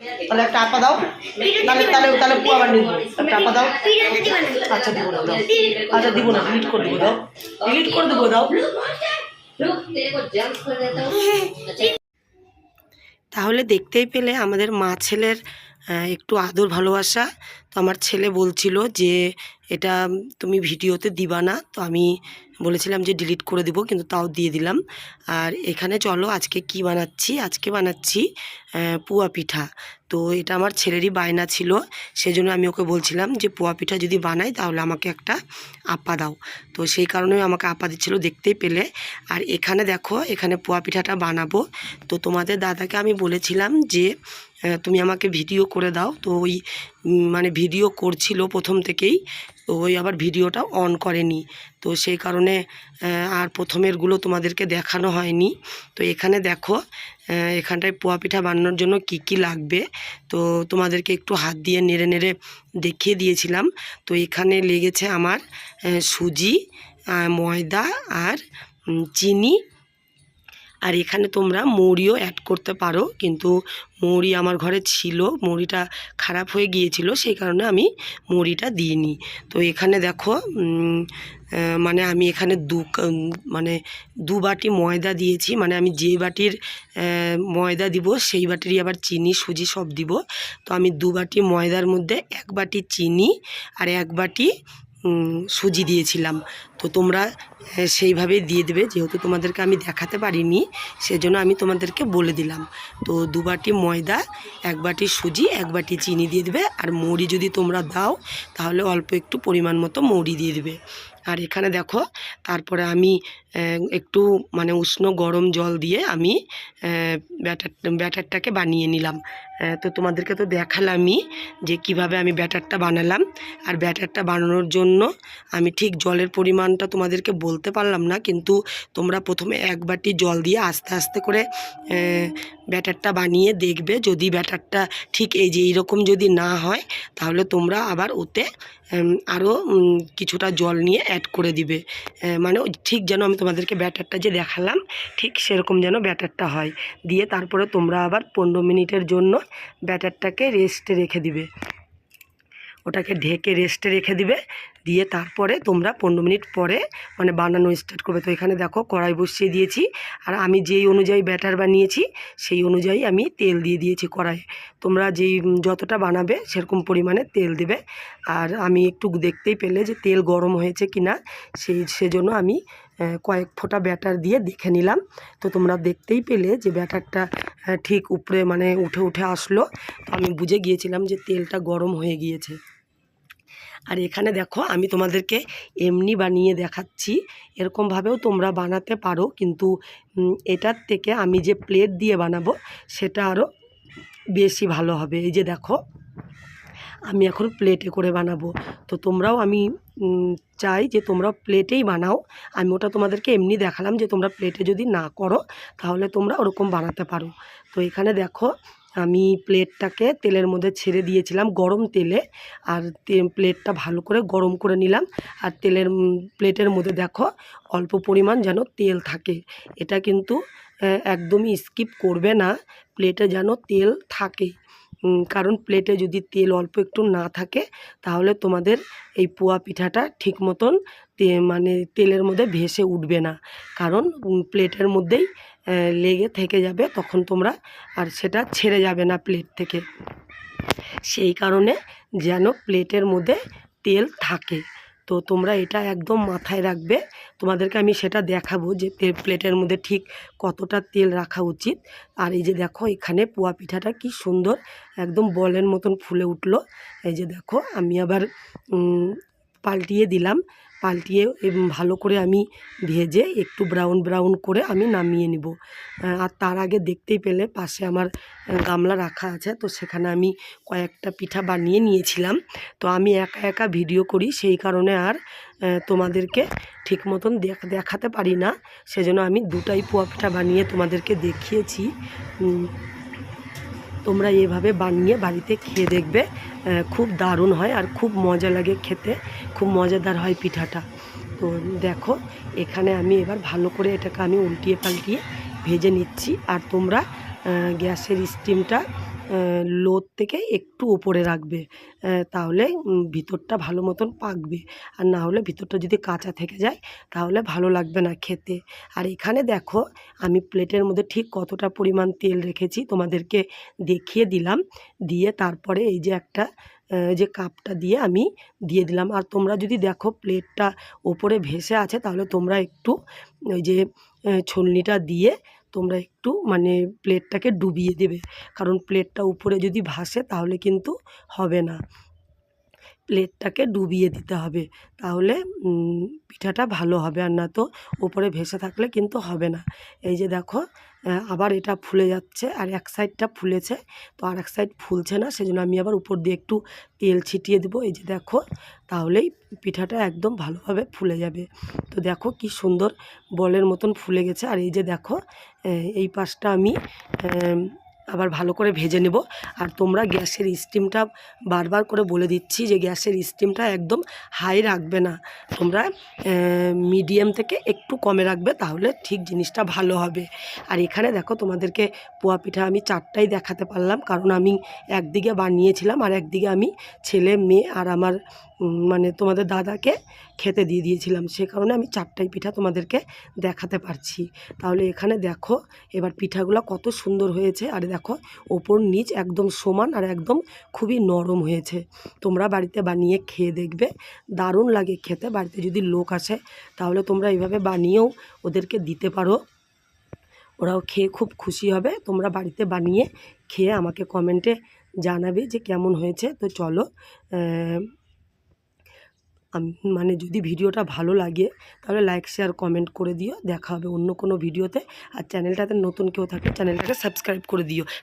তাহলে একটা আপা দাও। তাহলে তাহলে তাহলে পুয়া বান্ডিল একটা আপা দাও। আচ্ছা দিব না, দাও। আচ্ছা দিব না ডিলিট করে দেবো, দাও। ডিলিট করে দেবো, দাও। তাহলে দেখতেই পেলে আমাদের মা ছেলের একটু আদর ভালোবাসা। তো আমার ছেলে বলছিল যে এটা তুমি ভিডিওতে দিবা না, তো আমি বলেছিলাম যে ডিলিট করে দিব, কিন্তু তাও দিয়ে দিলাম। আর এখানে চলো আজকে কি বানাচ্ছি? আজকে বানাচ্ছি পুয়া পিঠা। তো এটা আমার ছেলেরই বায়না ছিল, সেজন্য আমি ওকে বলছিলাম যে পোয়া পিঠা যদি বানাই তাহলে আমাকে একটা আপা দাও। তো সেই কারণে আমাকে আপা দিচ্ছিল দেখতেই পেলে। আর এখানে দেখো, এখানে পোয়া পিঠাটা বানাবো। তো তোমাদের দাদাকে আমি বলেছিলাম যে তুমি আমাকে ভিডিও করে দাও। তো ওই মানে ভিডিও করছিল প্রথম থেকেই। তো ওই আবার ভিডিওটা অন করেনি। তো সেই কারণে আর প্রথমেরগুলো তোমাদেরকে দেখানো হয়নি। তো এখানে দেখো এখানটায় পোয়া পিঠা বানানোর জন্য কি কি লাগবে। তো তোমাদেরকে একটু হাত দিয়ে নেড়ে নেড়ে দেখিয়ে দিয়েছিলাম। তো এখানে লেগেছে আমার সুজি ময়দা আর চিনি আর এখানে তোমরা মৌরিও অ্যাড করতে পারো। কিন্তু মৌরি আমার ঘরে ছিল, মৌরিটা খারাপ হয়ে গিয়েছিল, সেই কারণে আমি মৌরিটা দিইনি। তো এখানে দেখো মানে আমি এখানে দু মানে দু বাটি ময়দা দিয়েছি। মানে আমি যে বাটির ময়দা দিব, সেই বাটিরই আবার চিনি, সুজি সব দিব। তো আমি দু বাটি ময়দার মধ্যে এক বাটি চিনি আর এক বাটি সুজি দিয়েছিলাম। তো তোমরা সেইভাবে দিয়ে দেবে। যেহেতু তোমাদেরকে আমি দেখাতে পারিনি, সেজন্য আমি তোমাদেরকে বলে দিলাম। তো দু বাটি ময়দা, এক বাটি সুজি, এক বাটি চিনি দিয়ে দেবে। আর মৌরি যদি তোমরা দাও, তাহলে অল্প একটু পরিমাণ মতো মৌরি দিয়ে দেবে। আর এখানে দেখো, তারপরে আমি একটু মানে উষ্ণ গরম জল দিয়ে আমি ব্যাটার, ব্যাটারটাকে বানিয়ে নিলাম। তো তোমাদেরকে তো দেখালামই যে কীভাবে আমি ব্যাটারটা বানালাম। আর ব্যাটারটা বানানোর জন্য আমি ঠিক জলের পরিমাণটা তোমাদেরকে বলতে পারলাম না, কিন্তু তোমরা প্রথমে এক বাটি জল দিয়ে আস্তে আস্তে করে ব্যাটারটা বানিয়ে দেখবে। যদি ব্যাটারটা ঠিক এই যে, এইরকম যদি না হয়, তাহলে তোমরা আবার ওতে আরও কিছুটা জল নিয়ে অ্যাড করে দিবে। মানে ঠিক যেন আমি তোমাদেরকে ব্যাটারটা যে দেখালাম, ঠিক সেরকম যেন ব্যাটারটা হয়। দিয়ে তারপরে তোমরা আবার পনেরো মিনিটের জন্য ব্যাটারটাকে রেস্টে রেখে দিবে। ওটাকে ঢেকে রেস্টে রেখে দিবে। দিয়ে তারপরে তোমরা পনেরো মিনিট পরে মানে বানানো স্টার্ট করবে। তো এখানে দেখো কড়াই বসিয়ে দিয়েছি আর আমি যেই অনুযায়ী ব্যাটার বানিয়েছি, সেই অনুযায়ী আমি তেল দিয়ে দিয়েছি কড়াইয়ে। তোমরা যেই যতটা বানাবে সেরকম পরিমাণে তেল দেবে। আর আমি একটু দেখতেই পেলে যে তেল গরম হয়েছে কি না সেই সেজন্য আমি কয়েক ফোঁটা ব্যাটার দিয়ে দেখে নিলাম। তো তোমরা দেখতেই পেলে যে ব্যাটারটা ঠিক উপরে মানে উঠে উঠে আসলো। তো আমি বুঝে গিয়েছিলাম যে তেলটা গরম হয়ে গিয়েছে। আর এখানে দেখো আমি তোমাদেরকে এমনি বানিয়ে দেখাচ্ছি। এরকমভাবেও তোমরা বানাতে পারো, কিন্তু এটার থেকে আমি যে প্লেট দিয়ে বানাবো, সেটা আরও বেশি ভালো হবে। এই যে দেখো, আমি এখন প্লেটে করে বানাবো। তো তোমরাও আমি চাই যে তোমরা প্লেটেই বানাও। আমি ওটা তোমাদেরকে এমনি দেখালাম যে তোমরা প্লেটে যদি না করো, তাহলে তোমরা ওরকম বানাতে পারো। তো এখানে দেখো আমি প্লেটটাকে তেলের মধ্যে ছেড়ে দিয়েছিলাম গরম তেলে আর প্লেটটা ভালো করে গরম করে নিলাম। আর তেলের প্লেটের মধ্যে দেখো অল্প পরিমাণ যেন তেল থাকে। এটা কিন্তু একদমই স্কিপ করবে না প্লেটে যেন তেল থাকে। কারণ প্লেটে যদি তেল অল্প একটু না থাকে তাহলে তোমাদের এই পোয়া পিঠাটা ঠিক মতন মানে তেলের মধ্যে ভেসে উঠবে না। কারণ প্লেটের মধ্যেই লেগে থেকে যাবে, তখন তোমরা আর সেটা ছেড়ে যাবে না প্লেট থেকে। সেই কারণে যেন প্লেটের মধ্যে তেল থাকে। তো তোমরা এটা একদম মাথায় রাখবে। তোমাদেরকে আমি সেটা দেখাবো যে প্লেটের মধ্যে ঠিক কতটা তেল রাখা উচিত। আর এই যে দেখো, এখানে পোয়া পিঠাটা কি সুন্দর, একদম বলের মতন ফুলে উঠল। এই যে দেখো, আমি আবার পাল্টিয়ে দিলাম। পাল্টিয়ে ভালো করে আমি ভেজে একটু ব্রাউন ব্রাউন করে আমি নামিয়ে নিব। আর তার আগে দেখতেই পেলে পাশে আমার গামলা রাখা আছে, তো সেখানে আমি কয়েকটা পিঠা বানিয়ে নিয়েছিলাম। তো আমি একা একা ভিডিও করি, সেই কারণে আর তোমাদেরকে ঠিক মতন দেখ- দেখাতে পারি না। সেজন্য আমি দুটাই পোয়া পিঠা বানিয়ে তোমাদেরকে দেখিয়েছি। তোমরা এভাবে বানিয়ে বাড়িতে খেয়ে দেখবে খুব দারুণ হয় আর খুব মজা লাগে খেতে, খুব মজাদার হয় পিঠাটা। তো দেখো, এখানে আমি এবার ভালো করে এটাকে আমি উল্টিয়ে পাল্টিয়ে ভেজে নিচ্ছি। আর তোমরা গ্যাসের স্টিমটা লোদ থেকে একটু ওপরে রাখবে। তাহলে ভিতরটা ভালো মতন পাকবে। আর না হলে ভিতরটা যদি কাঁচা থেকে যায়, তাহলে ভালো লাগবে না খেতে। আর এখানে দেখো, আমি প্লেটের মধ্যে ঠিক কতটা পরিমাণ তেল রেখেছি তোমাদেরকে দেখিয়ে দিলাম। দিয়ে তারপরে এই যে একটা যে কাপটা দিয়ে আমি দিয়ে দিলাম। আর তোমরা যদি দেখো প্লেটটা ওপরে ভেসে আছে, তাহলে তোমরা একটু ওই যে ছলনিটা দিয়ে তোমরা একটু মানে প্লেটটাকে ডুবিয়ে দেবে। কারণ প্লেটটা উপরে যদি ভাসে তাহলে কিন্তু হবে না। প্লেটটাকে ডুবিয়ে দিতে হবে। তাহলে পিঠাটা ভালো হবে আর না তো উপরে ভেসে থাকলে কিন্তু হবে না। এই যে দেখো আবার এটা ফুলে যাচ্ছে আর এক সাইডটা ফুলেছে। তো আর এক সাইড ফুলছে না সেজন্য আমি আবার উপর দিয়ে একটু তেল ছিটিয়ে দেবো। এই যে দেখো তাহলেই পিঠাটা একদম ভালোভাবে ফুলে যাবে। তো দেখো কি সুন্দর বলের মতন ফুলে গেছে। আর এই যে দেখো এই পাশটা আম, আবার ভালো করে ভেজে নেব। আর তোমরা গ্যাসের স্টিমটা বারবার করে বলে দিচ্ছি যে গ্যাসের স্টিমটা একদম হাই রাখবে না। তোমরা মিডিয়াম থেকে একটু কমে রাখবে তাহলে ঠিক জিনিসটা ভালো হবে। আর এখানে দেখো তোমাদেরকে পোয়া পিঠা আমি চারটাই দেখাতে পারলাম, কারণ আমি একদিকে বানিয়েছিলাম আর একদিকে আমি ছেলে, মেয়ে আর আমার মানে তোমাদের দাদাকে খেতে দিয়ে দিয়েছিলাম। সে কারণে আমি চারটাই পিঠা তোমাদেরকে দেখাতে পারছি। তাহলে এখানে দেখো এবার পিঠাগুলো কত সুন্দর হয়েছে। আর ওপর নিচ একদম সমান আর একদম খুবই নরম হয়েছে। তোমরা বাড়িতে বানিয়ে খেয়ে দেখবে, দারুণ লাগে খেতে। বাড়িতে যদি লোক আসে, তাহলে তোমরা এইভাবে বানিয়েও ওদেরকে দিতে পারো। ওরাও খেয়ে খুব খুশি হবে। তোমরা বাড়িতে বানিয়ে খেয়ে আমাকে কমেন্টে জানাবে যে কেমন হয়েছে। তো চলো মানে যদি ভিডিওটা ভালো লাগে, তাহলে লাইক শেয়ার কমেন্ট করে দিও। দেখা হবে অন্য কোনো ভিডিওতে। আর চ্যানেলটাতে নতুন কেউ থাকলে চ্যানেলটাকে সাবস্ক্রাইব করে দিও।